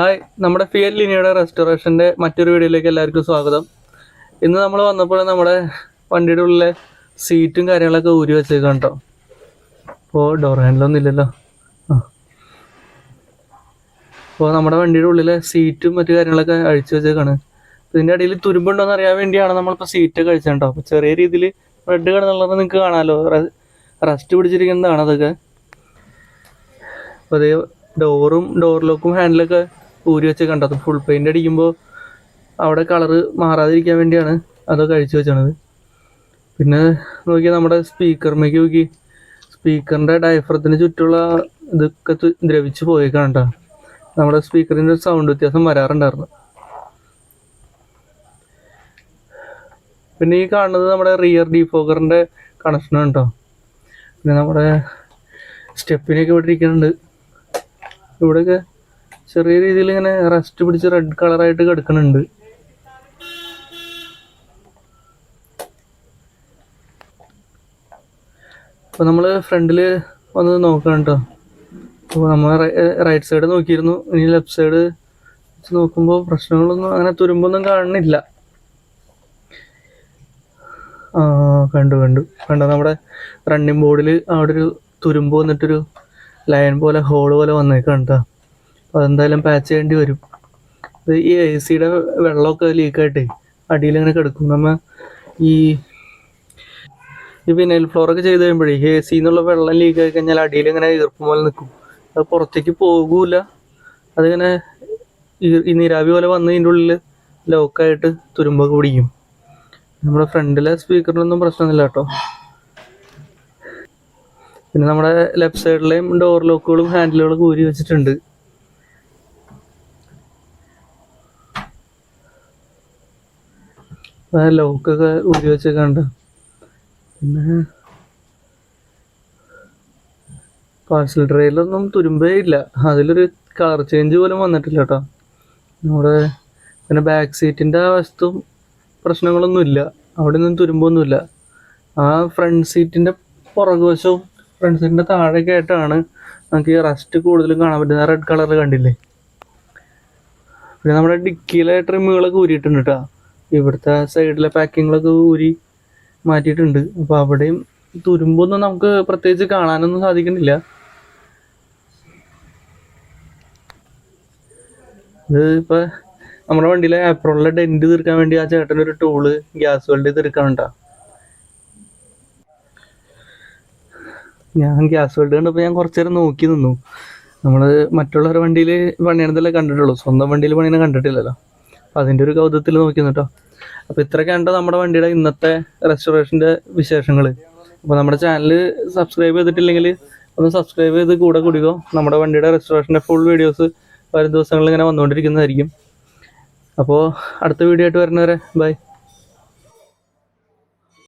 Hi നമ്മുടെ ഫിയൽ ലിനിയുടെ റെസ്റ്റോറേഷന്റെ മറ്റൊരു വീഡിയോയിലേക്ക് എല്ലാവർക്കും സ്വാഗതം. ഇന്ന് നമ്മൾ വന്നപ്പോൾ നമ്മുടെ വണ്ടിയുടെ ഉള്ളിലെ സീറ്റും കാര്യങ്ങളൊക്കെ ഊരി വെച്ചേക്കാം കേട്ടോ അപ്പോൾ ഡോർ ഹാൻഡിലൊന്നും ഇല്ലല്ലോ. അപ്പോൾ നമ്മുടെ വണ്ടിയുടെ ഉള്ളിലെ സീറ്റും മറ്റു കാര്യങ്ങളൊക്കെ അഴിച്ചു വെച്ചേക്കാണ്. ഇതിന്റെ ഇടയിൽ തുരുമ്പുണ്ടോയെന്ന് അറിയാൻ വേണ്ടിയാണ് നമ്മളിപ്പോൾ സീറ്റൊക്കെ അഴിച്ചത് കേട്ടോ അപ്പോൾ ചെറിയ രീതിയിൽ റെഡ് കിടന്നുള്ളത് നിങ്ങൾക്ക് കാണാമല്ലോ റസ്റ്റ് പിടിച്ചിരിക്കുന്നതാണ് അതൊക്കെ. അപ്പോൾ അതേ ഡോറും ഡോർ ലോക്കും ഹാൻഡിലൊക്കെ ഊരി വെച്ച് കണ്ടത് ഫുൾ പെയിന്റ് അടിക്കുമ്പോൾ അവിടെ കളറ് മാറാതിരിക്കാൻ വേണ്ടിയാണ് അതൊക്കെ കഴിച്ചു വെച്ചത് പിന്നെ നോക്കിയാൽ നമ്മുടെ സ്പീക്കറിലേക്ക് നോക്കി. സ്പീക്കറിന്റെ ഡയഫ്രത്തിന് ചുറ്റുള്ള ഇതൊക്കെ ദ്രവിച്ച് പോയേക്കാണ് കേട്ടോ നമ്മുടെ സ്പീക്കറിന്റെ സൗണ്ട് വ്യത്യാസം വരാറുണ്ടായിരുന്നു. പിന്നെ ഈ കാണുന്നത് നമ്മുടെ റിയർ ഡീഫോക്കറിന്റെ കണക്ഷനാണ് കേട്ടോ പിന്നെ നമ്മുടെ സ്റ്റെപ്പിനൊക്കെ ഇവിടെ ഇരിക്കുന്നുണ്ട്. ഇവിടെയൊക്കെ ചെറിയ രീതിയിൽ ഇങ്ങനെ റെസ്റ്റ് പിടിച്ച് റെഡ് കളറായിട്ട് കിടക്കുന്നുണ്ട് അപ്പോൾ നമ്മൾ ഫ്രണ്ടിൽ വന്നത് നോക്കണം കേട്ടോ അപ്പോൾ നമ്മൾ റൈറ്റ് സൈഡ് നോക്കിയിരുന്നു. ഇനി ലെഫ്റ്റ് സൈഡ് വെച്ച് നോക്കുമ്പോൾ പ്രശ്നങ്ങളൊന്നും അങ്ങനെ തുരുമ്പൊന്നും കാണുന്നില്ല. കണ്ടു കണ്ടു. കണ്ടോ? നമ്മുടെ റണ്ണിങ് ബോർഡിൽ അവിടെ ഒരു തുരുമ്പ് വന്നിട്ടൊരു ലൈൻ പോലെ ഹോൾ പോലെ വന്നേക്കാണ് കേട്ടോ അപ്പോൾ അതെന്തായാലും പാച്ച് ചെയ്യേണ്ടി വരും. ഈ എ സിയുടെ വെള്ളമൊക്കെ ലീക്കായിട്ടേ അടിയിൽ ഇങ്ങനെ കിടക്കും. നമ്മ ഈ ഈ വിനൈൽ ഫ്ലോറൊക്കെ ചെയ്ത് കഴിയുമ്പോഴേ എ സി എന്നുള്ള വെള്ളം ലീക്ക് ആയി കഴിഞ്ഞാൽ അടിയിൽ ഇങ്ങനെ ഈർപ്പം പോലെ നിൽക്കും അത് പുറത്തേക്ക് പോകൂല. അതിങ്ങനെ ഈ- നീരാവി പോലെ വന്ന് ഇതിന്റെ ഉള്ളിൽ ലോക്കായിട്ട് തുരുമ്പൊക്കെ പിടിക്കും. നമ്മുടെ ഫ്രണ്ടിലെ സ്പീക്കറിനൊന്നും പ്രശ്നമൊന്നുമില്ല കേട്ടോ. പിന്നെ നമ്മുടെ ലെഫ്റ്റ് സൈഡിലെയും ഡോർ ലോക്കുകളും ഹാൻഡിലുകളും ഊരി വെച്ചിട്ടുണ്ട്. ലോക്കൊക്കെ ഊരി വെച്ചേക്കാണ്ട് പിന്നെ പാർസൽ ട്രെയിലൊന്നും തുരുമ്പേ ഇല്ല. അതിലൊരു കളർ ചേഞ്ച് പോലും വന്നിട്ടില്ല കേട്ടോ നമ്മുടെ പിന്നെ ബാക്ക് സീറ്റിന്റെ വശത്തും പ്രശ്നങ്ങളൊന്നും ഇല്ല. അവിടെ ഒന്നും തുരുമ്പൊന്നുമില്ല. ആ ഫ്രണ്ട് സീറ്റിന്റെ പുറകുവശവും ഫ്രണ്ട് സീറ്റിന്റെ താഴെയൊക്കെ ആയിട്ടാണ് നമുക്ക് ഈ റസ്റ്റ് കൂടുതലും കാണാൻ പറ്റുന്നത്. റെഡ് കളർ കണ്ടില്ലേ? പിന്നെ നമ്മുടെ ഡിക്കിയിലെ ട്രിമ്മുകളൊക്കെ ഊരിയിട്ടുണ്ട് കേട്ടോ ഇവിടുത്തെ സൈഡിലെ പാക്കിങ്ങുകളൊക്കെ ഊരി മാറ്റിയിട്ടുണ്ട്. അപ്പോൾ അവിടെയും തുരുമ്പൊന്നും നമുക്ക് പ്രത്യേകിച്ച് കാണാനൊന്നും സാധിക്കുന്നില്ല. ഇത് നമ്മുടെ വണ്ടിയിലെ ആപ്രോണിലെ ഡെന്റ് തീർക്കാൻ വേണ്ടി ആ ചേട്ടൻ ഒരു ടൂൾ ഗ്യാസ് വെൽഡ് തീർക്കാനുണ്ടാ ഞാൻ ഗ്യാസ് വെൽഡ് കണ്ടപ്പോൾ ഞാൻ കുറച്ചു നേരം നോക്കി നിന്നു. നമ്മൾ മറ്റുള്ളവരുടെ വണ്ടിയിൽ പണിയണതല്ലേ കണ്ടിട്ടുള്ളൂ. സ്വന്തം വണ്ടിയിൽ പണിയണ കണ്ടിട്ടില്ലല്ലോ. അപ്പം അതിന്റെ ഒരു കൗതുകത്തിൽ നോക്കി കേട്ടോ. അപ്പോൾ ഇത്രയൊക്കെയാണ് നമ്മുടെ വണ്ടിയുടെ ഇന്നത്തെ റെസ്റ്റോറേഷന്റെ വിശേഷങ്ങൾ അപ്പോൾ നമ്മുടെ ചാനൽ സബ്സ്ക്രൈബ് ചെയ്തിട്ടില്ലെങ്കിൽ ഒന്ന് സബ്സ്ക്രൈബ് ചെയ്ത് കൂടെ കുടിക്കോ. നമ്മുടെ വണ്ടിയുടെ റെസ്റ്റോറേഷന്റെ ഫുൾ വീഡിയോസ് വരും ദിവസങ്ങളിൽ ഇങ്ങനെ വന്നുകൊണ്ടിരിക്കുന്നതായിരിക്കും. അപ്പോൾ അടുത്ത വീഡിയോ ആയിട്ട് വരുന്നവരെ ബൈ